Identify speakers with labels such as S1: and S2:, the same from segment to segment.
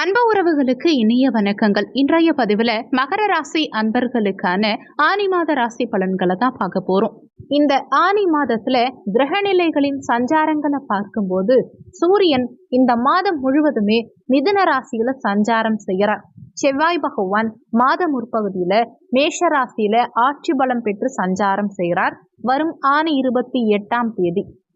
S1: அன்பு உறவுகளுக்கு இனிய வணக்கங்கள். இன்றைய பதிவுல மகர ராசி அன்பர்களுக்கான ஆனி மாத ராசி பலன்களை தான் பார்க்க போறோம். இந்த ஆனி மாதத்துல கிரகநிலைகளின் சஞ்சாரங்களை பார்க்கும்போது சூரியன் இந்த மாதம் முழுவதுமே மிதுன ராசியில சஞ்சாரம் செய்கிறார். செவ்வாய் பகவான் மாத முற்பகுதியில மேஷ ராசியில ஆட்சி பலம் பெற்று சஞ்சாரம் செய்கிறார். வரும் ஆணி இருபத்தி எட்டாம் தேதி.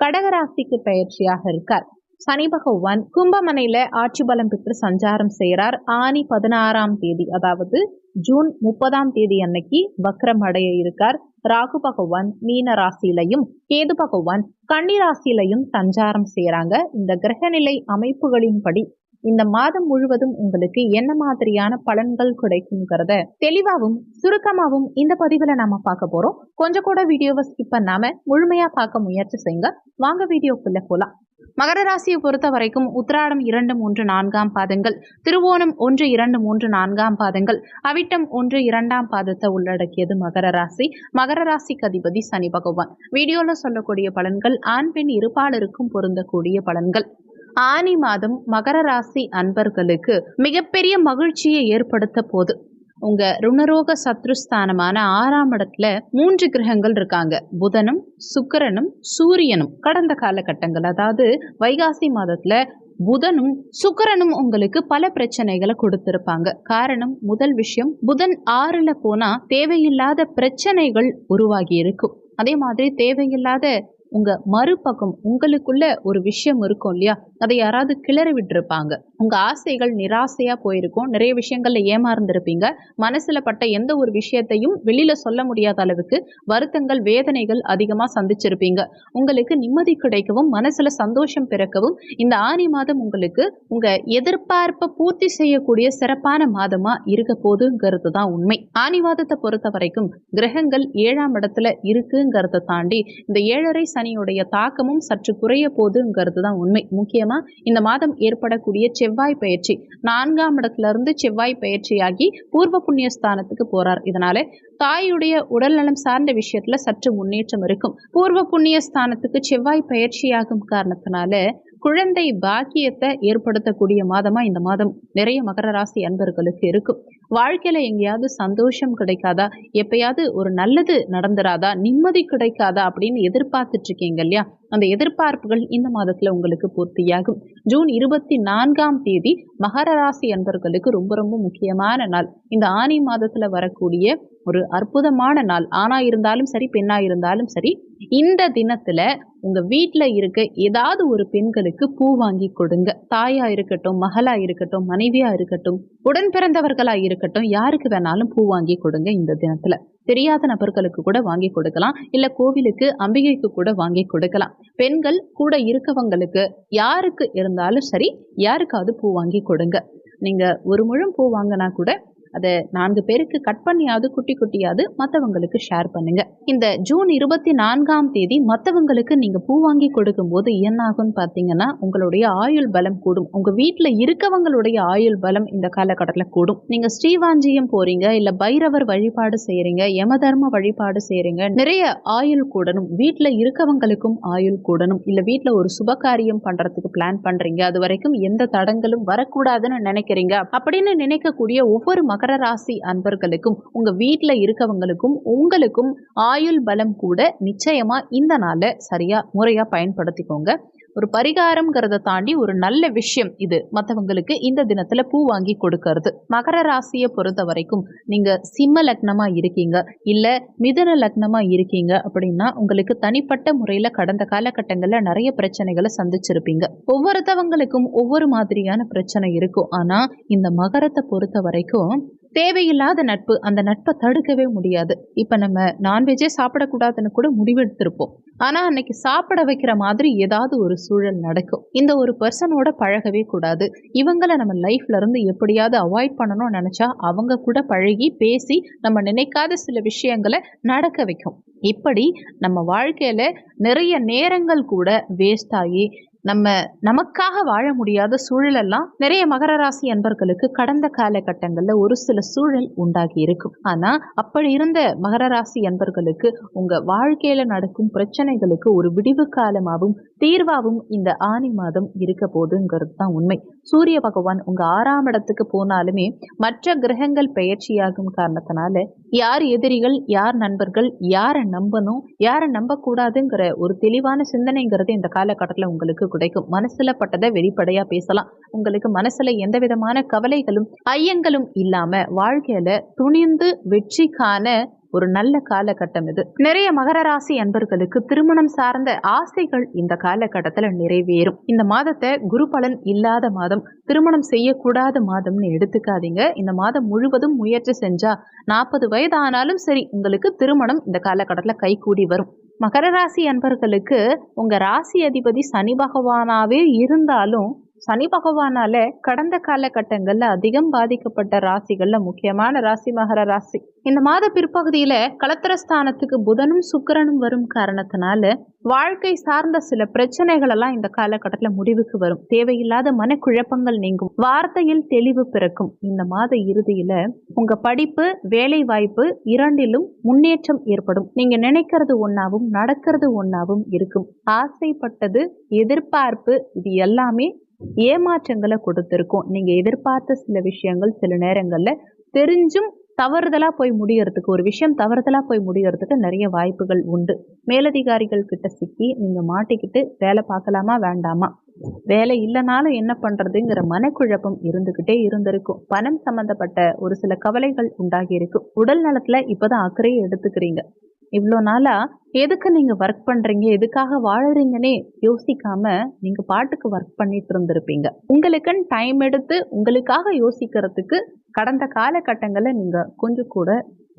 S1: கடகராசிக்கு பயிற்சியாக இருக்கார். சனி பகவான் கும்பமனையில ஆட்சி பலம் பெற்று சஞ்சாரம் செய்கிறார் ஆனி பதினாறாம் தேதி அதாவது ஜூன் முப்பதாம் தேதி அன்னைக்கு வக்ரம் அடைய இருக்கார். ராகு பகவான் மீன ராசியிலையும் கேது பகவான் கன்னி ராசியிலையும் சஞ்சாரம் செய்யறாங்க இந்த கிரகநிலை அமைப்புகளின்படி இந்த மாதம் முழுவதும் உங்களுக்கு என்ன மாதிரியான பலன்கள் கிடைக்குங்கிறத தெளிவாகவும் சுருக்கமாகவும் இந்த பதிவுல நாம பார்க்க போறோம். கொஞ்சம் கூட வீடியோவை ஸ்கிப் பண்ணாம முழுமையா பார்க்க முயற்சி செய்யுங்க. வாங்க வீடியோக்குள்ள போலாம். மகர ராசியை பொறுத்த வரைக்கும் உத்திராடம் இரண்டு மூன்று நான்காம் பாதங்கள் திருவோணம் ஒன்று இரண்டு மூன்று நான்காம் பாதங்கள் அவிட்டம் ஒன்று இரண்டாம் பாதத்தை உள்ளடக்கியது மகர ராசி. மகர ராசிக்கு அதிபதி சனி பகவான். வீடியோல சொல்லக்கூடிய பலன்கள் ஆண் பெண் இருப்பாளருக்கும் பொருந்தக்கூடிய பலன்கள். ஆனி மாதம் மகர ராசி அன்பர்களுக்கு மிகப்பெரிய மகிழ்ச்சியை ஏற்படுத்த போது உங்க ருணரோக சத்ருஸ்தானமான ஆறாம் இடத்துல மூன்று கிரகங்கள் இருக்காங்க. புதனும் சுக்கரனும் சூரியனும் கடந்த காலகட்டங்கள். அதாவது வைகாசி மாதத்துல புதனும் சுக்கரனும் உங்களுக்கு பல பிரச்சனைகளை கொடுத்திருப்பாங்க. காரணம் முதல் விஷயம் புதன் ஆறுல போனா தேவையில்லாத பிரச்சனைகள் உருவாகி இருக்கும். அதே மாதிரி தேவையில்லாத உங்க மறுபக்கம் உங்களுக்குள்ள ஒரு விஷயம் இருக்கும் இல்லையா? அதை யாராவது கிளறி விட்டுருப்பாங்க. உங்க ஆசைகள் நிராசையா போயிருக்கும். நிறைய விஷயங்கள்ல ஏமாந்துருப்பீங்க மனசுல பட்ட எந்த ஒரு விஷயத்தையும் வெளியில சொல்ல முடியாத அளவுக்கு வருத்தங்கள் வேதனைகள் அதிகமா சந்திச்சிருப்பீங்க. உங்களுக்கு நிம்மதி கிடைக்கவும் மனசுல சந்தோஷம் பிறக்கவும் இந்த ஆணி மாதம் உங்களுக்கு உங்க எதிர்பார்ப்பை பூர்த்தி செய்யக்கூடிய சிறப்பான மாதமா இருக்க போதுங்கிறது தான் உண்மை. ஆணி மாதத்தை பொறுத்த வரைக்கும் கிரகங்கள் ஏழாம் இடத்துல இருக்குங்கிறத தாண்டி இந்த ஏழரை சனியுடைய தாக்கமும் சற்று குறைய போதுங்கிறது தான் உண்மை. முக்கியமா இந்த மாதம் ஏற்படக்கூடிய செவ்வாய் பயிற்சி. நான்காம் இடத்துல இருந்து செவ்வாய் பயிற்சியாகி பூர்வ புண்ணிய ஸ்தானத்துக்கு போறார். இதனால தாயுடைய உடல்நலம் சார்ந்த விஷயத்துல சற்று முன்னேற்றம் இருக்கும். பூர்வ புண்ணிய ஸ்தானத்துக்கு செவ்வாய் பயிற்சியாகும் காரணத்தினால குழந்தை பாக்கியத்தை ஏற்படுத்தக்கூடிய மாதமா இந்த மாதம். நிறைய மகர ராசி அன்பர்களுக்கு இருக்கும். வாழ்க்கையில எங்கேயாவது சந்தோஷம் கிடைக்காதா? எப்பயாவது ஒரு நல்லது நடந்துராதா? நிம்மதி கிடைக்காதா? அப்படின்னு எதிர்பார்த்துட்டு இருக்கீங்க இல்லையா? அந்த எதிர்பார்ப்புகள் இந்த மாதத்துல உங்களுக்கு பூர்த்தியாகும். ஜூன் இருபத்தி நான்காம் தேதி மகர ராசி அன்பர்களுக்கு ரொம்ப ரொம்ப முக்கியமான நாள். இந்த ஆனி மாதத்துல வரக்கூடிய ஒரு அற்புதமான நாள். ஆணா இருந்தாலும் சரி பெண்ணா இருந்தாலும் சரி இந்த தினத்துல உங்க வீட்டில் இருக்க ஏதாவது ஒரு பெண்களுக்கு பூ வாங்கி கொடுங்க. தாயா இருக்கட்டும் மகளா இருக்கட்டும் மனைவியா இருக்கட்டும் உடன் பிறந்தவர்களா இருக்கட்டும் யாருக்கு வேணாலும் பூ வாங்கி கொடுங்க இந்த தினத்துல. தெரியாத நபர்களுக்கு கூட வாங்கி கொடுக்கலாம். இல்ல கோவிலுக்கு அம்பிகைக்கு கூட வாங்கி கொடுக்கலாம். பெண்கள் கூட இருக்கவங்களுக்கு யாருக்கு இருந்தாலும் சரி யாருக்காவது பூ வாங்கி கொடுங்க. நீங்க ஒரு முழம் பூ வாங்கினா கூட அதை நான்கு பேருக்கு கட் பண்ணியாவது குட்டி குட்டியாவது மற்றவங்களுக்கு ஷேர் பண்ணுங்க. இந்த ஜூன் இருபத்தி நான்காம் தேதி மற்றவங்களுக்கு நீங்க பூ வாங்கி கொடுக்கும் போது என்ன ஆகும்னு பார்த்தீங்கன்னா உங்களுடைய ஆயுள் பலம் கூடும். உங்க வீட்டில் இருக்கவங்களுடைய ஆயுள் பலம் இந்த காலகட்டத்தில் கூடும். நீங்க ஸ்ரீவாஞ்சியம் போறீங்க இல்ல பைரவர் வழிபாடு செய்யறீங்க யமதர்ம வழிபாடு செய்யறீங்க நிறைய ஆயுள் கூடணும். வீட்டில் இருக்கவங்களுக்கும் ஆயுள் கூடணும். இல்ல வீட்டில் ஒரு சுபகாரியம் பண்றதுக்கு பிளான் பண்றீங்க அது வரைக்கும் எந்த தடங்களும் வரக்கூடாதுன்னு நினைக்கிறீங்க. அப்படின்னு நினைக்கக்கூடிய ஒவ்வொரு மகர ராசி அன்பர்களுக்கும் உங்க வீட்டில் இருக்கவங்களுக்கும் உங்களுக்கும் ஆயுள் பலம் கூட நிச்சயமா இந்த நாளை சரியா முறையா பயன்படுத்திக்கோங்க. ஒரு பரிகாரம்ங்கிறத தாண்டி ஒரு நல்ல விஷயம் இது. மற்றவங்களுக்கு இந்த தினத்துல பூ வாங்கி கொடுக்கறது. மகர ராசியை பொறுத்த வரைக்கும் நீங்க சிம்ம லக்னமா இருக்கீங்க. இல்ல மிதன லக்னமா இருக்கீங்க அப்படின்னா உங்களுக்கு தனிப்பட்ட முறையில கடந்த காலகட்டங்கள்ல நிறைய பிரச்சனைகளை சந்திச்சிருப்பீங்க. ஒவ்வொருத்தவங்களுக்கும் ஒவ்வொரு மாதிரியான பிரச்சனை இருக்கும். ஆனா இந்த மகரத்தை பொறுத்த வரைக்கும் தேவையில்லாத நட்பு அந்த நட்பை தடுக்கவே முடியாது. இப்போ நம்ம நான்வெஜ்ஜே சாப்பிடக்கூடாதுன்னு கூட முடிவெடுத்திருப்போம். ஆனால் அன்னைக்கு சாப்பிட வைக்கிற மாதிரி ஏதாவது ஒரு சூழல் நடக்கும். இந்த ஒரு பர்சனோட பழகவே கூடாது. இவங்களை நம்ம லைஃப்ல இருந்து எப்படியாவது அவாய்ட் பண்ணணும்னு நினச்சா அவங்க கூட பழகி பேசி நம்ம நினைக்காத சில விஷயங்களை நடக்க வைக்கும். இப்படி நம்ம வாழ்க்கையில நிறைய நேரங்கள் கூட வேஸ்ட் ஆகி நம்ம நமக்காக வாழ முடியாத சூழலெல்லாம் நிறைய மகர ராசி அன்பர்களுக்கு கடந்த காலகட்டங்களில் ஒரு சில சூழல் உண்டாகி இருக்கும். ஆனால் அப்படி இருந்த மகர ராசி அன்பர்களுக்கு உங்கள் வாழ்க்கையில் நடக்கும் பிரச்சனைகளுக்கு ஒரு விடிவு காலமாகவும் தீர்வாகவும் இந்த ஆனி மாதம் இருக்க போதுங்கிறது தான் உண்மை. சூரிய பகவான் உங்கள் ஆறாம் இடத்துக்கு போனாலுமே மற்ற கிரகங்கள் பயிற்சியாகும் காரணத்தினால யார் எதிரிகள் யார் நண்பர்கள் யாரை நம்பணும் யாரை நம்பக்கூடாதுங்கிற ஒரு தெளிவான சிந்தனைங்கிறது இந்த காலகட்டத்தில் உங்களுக்கு குடைக்கும். மனசுல பட்டதை வெளிப்படையா பேசலாம். உங்களுக்கு மனசுல எந்த விதமான கவலைகளும் ஐயங்களும் இல்லாம வாழ்க்கையில துணிந்து வெற்றிக்கான ஒரு நல்ல காலகட்டம் இது. நிறைய மகர ராசி அன்பர்களுக்கு திருமணம் சார்ந்த ஆசைகள் இந்த காலகட்டத்தில் நிறைவேறும். இந்த மாதத்தை குரு பலன் இல்லாத மாதம் திருமணம் செய்யக்கூடாத மாதம்னு எடுத்துக்காதீங்க. இந்த மாதம் முழுவதும் முயற்சி செஞ்சா நாற்பது வயது ஆனாலும் சரி உங்களுக்கு திருமணம் இந்த காலகட்டத்தில் கைகூடி வரும். மகர ராசி அன்பர்களுக்கு உங்க ராசி அதிபதி சனி பகவானாவே இருந்தாலும் சனி பகவானால கடந்த காலகட்டங்கள்ல அதிகம் பாதிக்கப்பட்ட ராசிகள்ல முக்கியமான ராசி மகர ராசி. இந்த மாத பிற்பகுதியில கலத்திரஸ்தானத்துக்கு புதனும் சுக்கரனும் வரும் காரணத்தினால வாழ்க்கை சார்ந்த சில பிரச்சனைகள் எல்லாம் இந்த காலகட்டத்தில் முடிவுக்கு வரும். தேவையில்லாத மனக்குழப்பங்கள் நீங்கும். வார்த்தையில் தெளிவு பிறக்கும். இந்த மாத இறுதியில உங்க படிப்பு வேலை வாய்ப்பு இரண்டிலும் முன்னேற்றம் ஏற்படும். நீங்க நினைக்கிறது ஒன்னாவும் நடக்கிறது ஒன்னாவும் இருக்கும். ஆசைப்பட்டது எதிர்பார்ப்பு இது எல்லாமே ஏமாற்றங்களை கொடுத்துருக்கும். நீங்கள் எதிர்பார்த்த சில விஷயங்கள் சில நேரங்களில் தெரிஞ்சும் தவறுதலாக போய் முடியறதுக்கு ஒரு விஷயம் தவறுதலாக போய் முடியறதுக்கு நிறைய வாய்ப்புகள் உண்டு. மேலதிகாரிகள் கிட்ட சிக்கி நீங்கள் மாட்டிக்கிட்டு வேலை பார்க்கலாமா வேண்டாமா? வேலை இல்லைனாலும் என்ன பண்ணுறதுங்கிற மனக்குழப்பம் இருந்துக்கிட்டே இருந்திருக்கும். பணம் சம்மந்தப்பட்ட ஒரு சில கவலைகள் உண்டாகி இருக்கும். உடல் நலத்தில் இப்போ தான் அக்கறையை எடுத்துக்கிறீங்க. இவ்வளோ நாளாக எதுக்கு நீங்கள் ஒர்க் பண்ணுறீங்க எதுக்காக வாழறீங்கன்னே யோசிக்காம நீங்கள் பாட்டுக்கு ஒர்க் பண்ணிட்டு இருந்திருப்பீங்க. உங்களுக்குன்னு டைம் எடுத்து உங்களுக்காக யோசிக்கிறதுக்கு கடந்த காலகட்டங்களில் நீங்கள் கொஞ்சம் கூட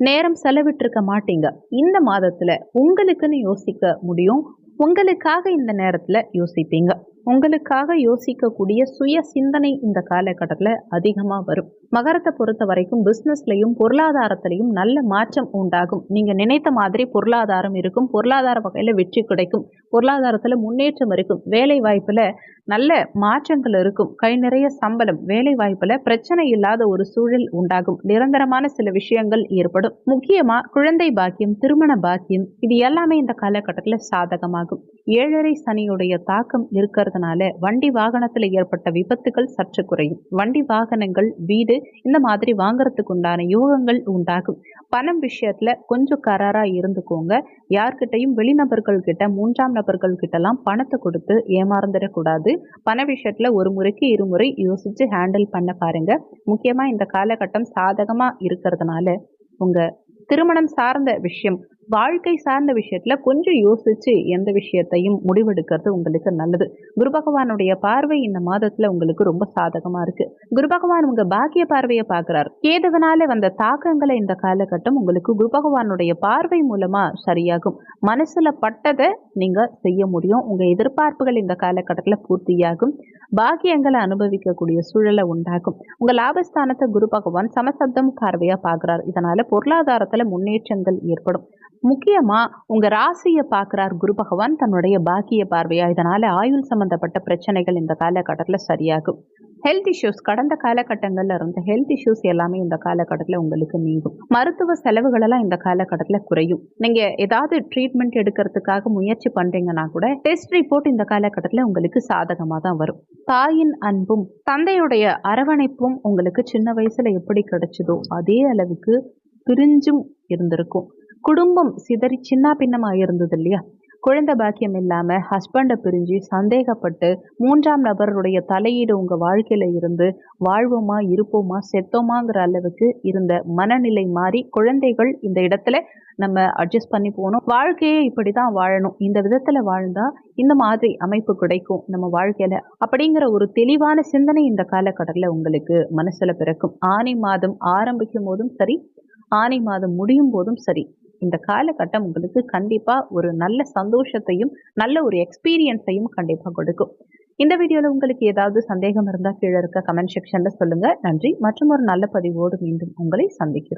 S1: நேரம் செலவிட்டிருக்க மாட்டீங்க. இந்த மாதத்தில் உங்களுக்குன்னு யோசிக்க முடியும். உங்களுக்காக இந்த நேரத்தில் யோசிப்பீங்க. உங்களுக்காக யோசிக்கக்கூடிய சுய சிந்தனை இந்த காலகட்டத்தில் அதிகமாக வரும். மகரத்தை பொறுத்த வரைக்கும் பிஸ்னஸ்லையும் பொருளாதாரத்திலையும் நல்ல மாற்றம் உண்டாகும். நீங்கள் நினைத்த மாதிரி பொருளாதாரம் இருக்கும். பொருளாதார வகையில் வெற்றி கிடைக்கும். பொருளாதாரத்தில் முன்னேற்றம் இருக்கும். வேலை வாய்ப்பில் நல்ல மாற்றங்கள் இருக்கும். கை நிறைய சம்பளம் வேலை வாய்ப்பில் பிரச்சனை இல்லாத ஒரு சூழல் உண்டாகும். நிரந்தரமான சில விஷயங்கள் ஏற்படும். முக்கியமாக குழந்தை பாக்கியம் திருமண பாக்கியம் இது எல்லாமே இந்த காலகட்டத்தில் சாதகமாகும். ஏழரை சனியுடைய தாக்கம் இருக்கிறதுனால வண்டி வாகனத்தில் ஏற்பட்ட விபத்துகள் சற்று குறையும். வண்டி வாகனங்கள் வீடு இந்த மாதிரி வாங்குறதுக்கு உண்டான யோகங்கள் உண்டாகும். பணம் விஷயத்துல கொஞ்சம் கராரா இருந்துக்கோங்க. யார்கிட்டையும் வெளிநபர்கள் கிட்ட மூன்றாம் நபர்கள் கிட்டலாம் பணத்தை கொடுத்து ஏமாறந்துடக்கூடாது பண விஷயத்துல ஒரு முறைக்கு இருமுறை யோசிச்சு ஹேண்டில் பண்ண பாருங்க. முக்கியமா இந்த காலகட்டம் சாதகமா இருக்கிறதுனால உங்க திருமணம் சார்ந்த விஷயம் வாழ்க்கை சார்ந்த விஷயத்துல கொஞ்சம் யோசிச்சு எந்த விஷயத்தையும் முடிவெடுக்கிறது உங்களுக்கு நல்லது. குரு பகவானுடைய பார்வை இந்த மாதத்துல உங்களுக்கு ரொம்ப சாதகமா இருக்கு. குரு பகவான் உங்க பாக்கிய பார்வையை பார்க்கிறார். கேதுவனால வந்த தாக்கங்களை இந்த காலகட்டம் உங்களுக்கு குரு பகவானுடைய பார்வை மூலமா சரியாகும். மனசுல பட்டதை நீங்க செய்ய முடியும். உங்க எதிர்பார்ப்புகள் இந்த காலகட்டத்தில் பூர்த்தியாகும். பாக்கியங்களை அனுபவிக்கக்கூடிய சூழலை உண்டாகும் உங்க லாபஸ்தானத்தை குரு பகவான் சமசப்தம் பார்வையா பார்க்கிறார். இதனால பொருளாதாரத்துல முன்னேற்றங்கள் ஏற்படும். முக்கியமாக உங்கள் ராசியை பார்க்குறார் குரு பகவான் தன்னுடைய பாக்கிய பார்வையாக இதனால் ஆயுள் சம்பந்தப்பட்ட பிரச்சனைகள் இந்த காலகட்டத்தில் சரியாகும். ஹெல்த் இஷ்யூஸ் கடந்த காலகட்டங்களில் இருந்த ஹெல்த் இஷ்யூஸ் எல்லாமே இந்த காலகட்டத்தில் உங்களுக்கு நீங்கும். மருத்துவ செலவுகளெல்லாம் இந்த காலகட்டத்தில் குறையும். நீங்கள் ஏதாவது ட்ரீட்மெண்ட் எடுக்கிறதுக்காக முயற்சி பண்ணுறீங்கன்னா கூட டெஸ்ட் ரிப்போர்ட் இந்த காலகட்டத்தில் உங்களுக்கு சாதகமாக தான் வரும். தாயின் அன்பும் தந்தையுடைய அரவணைப்பும் உங்களுக்கு சின்ன வயசில் எப்படி கிடைச்சதோ அதே அளவுக்கு பிரிஞ்சும் இருந்திருக்கும். குடும்பம் சிதறி சின்ன பின்னமாக இருந்தது இல்லையா? குழந்தை பாக்கியம் இல்லாமல் ஹஸ்பண்டை பிரிஞ்சு சந்தேகப்பட்டு மூன்றாம் நபருடைய தலையீடு உங்கள் வாழ்க்கையில் இருந்து வாழ்வோமா இருப்போமா செத்தோமாங்கிற அளவுக்கு இருந்த மனநிலை மாறி குழந்தைகள் இந்த இடத்துல நம்ம அட்ஜஸ்ட் பண்ணி போகணும். வாழ்க்கையே இப்படி தான் வாழணும். இந்த விதத்தில் வாழ்ந்தால் இந்த மாதிரி அமைப்பு கிடைக்கும் நம்ம வாழ்க்கையில். அப்படிங்கிற ஒரு தெளிவான சிந்தனை இந்த காலகட்டத்தில் உங்களுக்கு மனசில் பிறக்கும். ஆனி மாதம் ஆரம்பிக்கும் போதும் சரி ஆனி மாதம் முடியும் போதும் சரி. இந்த காலகட்டம் உங்களுக்கு கண்டிப்பாக ஒரு நல்ல சந்தோஷத்தையும் நல்ல ஒரு எக்ஸ்பீரியன்ஸையும் கண்டிப்பாக கொடுக்கும். இந்த வீடியோவில் உங்களுக்கு ஏதாவது சந்தேகம் இருந்தால் கீழே இருக்க கமெண்ட் செக்ஷனில் சொல்லுங்கள் நன்றி. மற்றும் ஒரு நல்ல பதிவோடு மீண்டும் உங்களை சந்திக்கிறோம்.